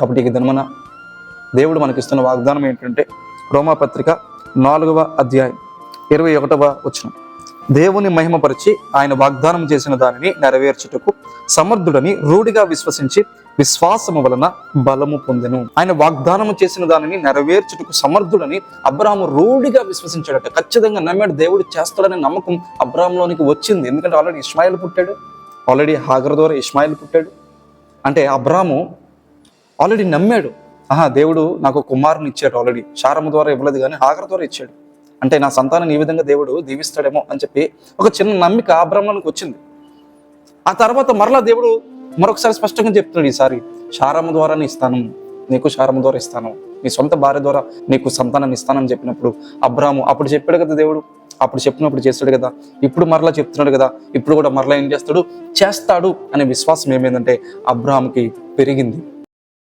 కాబట్టి ఈ దినమన దేవుడు మనకిస్తున్న వాగ్దానం ఏంటంటే రోమాపత్రిక నాలుగవ అధ్యాయం ఇరవై ఒకటవ వచనం. దేవుని మహిమపరిచి ఆయన వాగ్దానం చేసిన దానిని నెరవేర్చుటకు సమర్థుడని రూఢిగా విశ్వసించి విశ్వాసము వలన బలము పొందెను. ఆయన వాగ్దానం చేసిన దానిని నెరవేర్చుటకు సమర్థుడని అబ్రాహము రూఢిగా విశ్వసించాడట. ఖచ్చితంగా నమ్మాడు దేవుడు చేస్తాడనే నమ్మకం అబ్రాహంలోనికి వచ్చింది. ఎందుకంటే ఆల్రెడీ ఇస్మాయిల్ పుట్టాడు. ఆల్రెడీ హాగర్ ద్వారా ఇస్మాయిల్ పుట్టాడు. అంటే అబ్రాము ఆల్రెడీ నమ్మాడు. ఆహా దేవుడు నాకు కుమారుని ఇచ్చాడు ఆల్రెడీ. శారము ద్వారా ఇవ్వలేదు కానీ హాగర్ ద్వారా ఇచ్చాడు. అంటే నా సంతానం ఈ విధంగా దేవుడు దీవిస్తాడేమో అని చెప్పి ఒక చిన్న నమ్మిక అబ్రాహ్మణునికి వచ్చింది. ఆ తర్వాత మరలా దేవుడు మరొకసారి స్పష్టంగా చెప్తున్నాడు ఈసారి శారము ద్వారానే ఇస్తాను నీకు శారము ద్వారా ఇస్తాను. నీ సొంత భార్య ద్వారా నీకు సంతానాన్ని ఇస్తానని చెప్పినప్పుడు అబ్రాము అప్పుడు చెప్పాడు కదా దేవుడు. అప్పుడు చెప్పినప్పుడు చేస్తాడు కదా. ఇప్పుడు మరలా చెప్తున్నాడు కదా. ఇప్పుడు కూడా మరలా ఏం చేస్తాడు? చేస్తాడు అనే విశ్వాసం ఏమైందంటే అబ్రాహాంకి పెరిగింది.